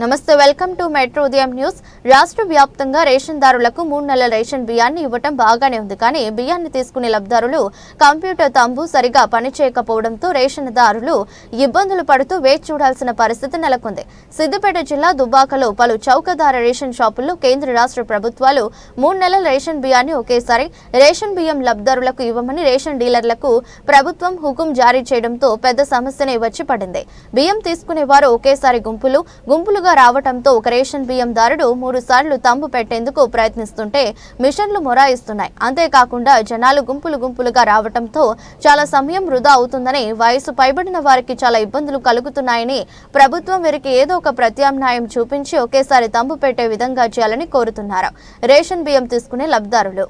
నమస్తే welcome to metro Udayam news. రాష్ట్ర వ్యాప్తంగా రేషన్దారులకు మూడు నెలల రేషన్ బియ్యాన్ని ఇవ్వటం బాగానే ఉంది. కానీ బియ్యాన్ని తీసుకునే లబ్ధారులు కంప్యూటర్ తంబు సరిగా పనిచేయకపోవడంతో రేషన్దారులు ఇబ్బందులు పడుతూ వేచి చూడాల్సిన పరిస్థితి నెలకొంది. సిద్దిపేట జిల్లా దుబ్బాకలో పలు చౌకదార రేషన్ షాపుల్లో కేంద్ర రాష్ట్ర ప్రభుత్వాలు మూడు నెలల రేషన్ బియ్యాన్ని ఒకేసారి రేషన్ బియ్యం లబ్ధారులకు ఇవ్వమని రేషన్ డీలర్లకు ప్రభుత్వం హుకుం జారీ చేయడంతో పెద్ద సమస్యనే వచ్చి పడింది. బియ్యం తీసుకునే వారు ఒకేసారి గుంపులు గుంపులుగా రావటంతో ఒక రేషన్ బియ్యం దారుడు మూడు సార్లు తంబు పెట్టేందుకు ప్రయత్నిస్తుంటే మిషన్లు మొరాయిస్తున్నాయి. అంతేకాకుండా జనాలు గుంపులు గుంపులుగా రావటంతో చాలా సమయం వృధా అవుతుందని వయసు పైబడిన వారికి చాలా ఇబ్బందులు కలుగుతున్నాయని ప్రభుత్వం వీరికి ఏదో ఒక ప్రత్యామ్నాయం చూపించి ఒకేసారి తంబు పెట్టే విధంగా చేయాలని కోరుతున్నారు. రేషన్ బియ్యం తీసుకునే లబ్ధారులు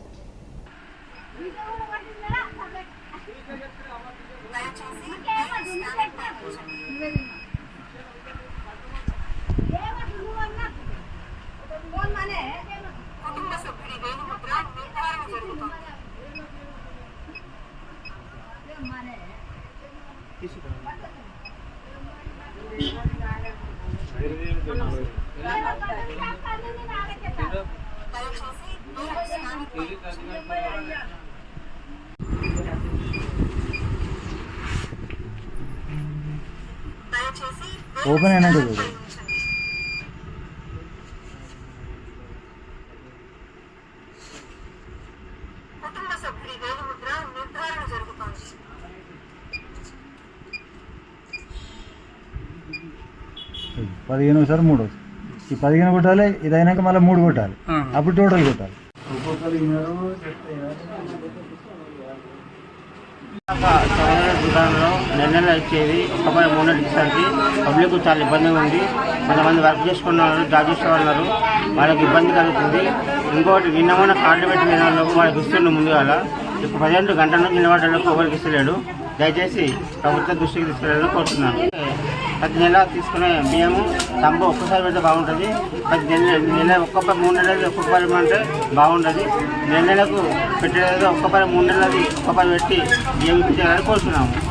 ఓపెన్ అయినా చూడు. పదిహేను సార్ మూడు ఈ పదిహేను కొట్టాలి ఇది అయినాక మళ్ళీ మూడు కొట్టాలి. అప్పుడు టోటల్ కొట్టాలి. దుకాణంలో నెల నెల ఇచ్చేది ఒక్కపై మూడు నెలలు ఇచ్చేసరికి పబ్లిక్ చాలా ఇబ్బందిగా ఉంది. కొంతమంది వర్క్ చేసుకున్న వాళ్ళు జాబ్ ఉన్నారు వాళ్ళకి ఇబ్బంది కలుగుతుంది. ఇంకోటి నిన్న మొన్న కార్డు పెట్టిన వాళ్ళకు వాళ్ళకి ఇస్తుండే ముందుగాల. ఇప్పుడు ప్రజెంట్ గంట నుంచి నిలబడ్డలకు ఎవరికి ఇస్తలేడు. దయచేసి ప్రభుత్వ దృష్టికి తీసుకెళ్ళాలని కోరుతున్నాను. ప్రతి నెల తీసుకునే బియ్యము తంబు ఒక్కసారి పెడితే బాగుంటుంది. ప్రతి నెల నెల ఒక్క మూడు నెలలు ఒక్కొక్క పని అంటే బాగుంటుంది. నెల నెలకు పెట్టేది ఒక్క పని మూడు నెలలది ఒక్క పని పెట్టి బియ్యం ఇప్పించాలని కోరుతున్నాము.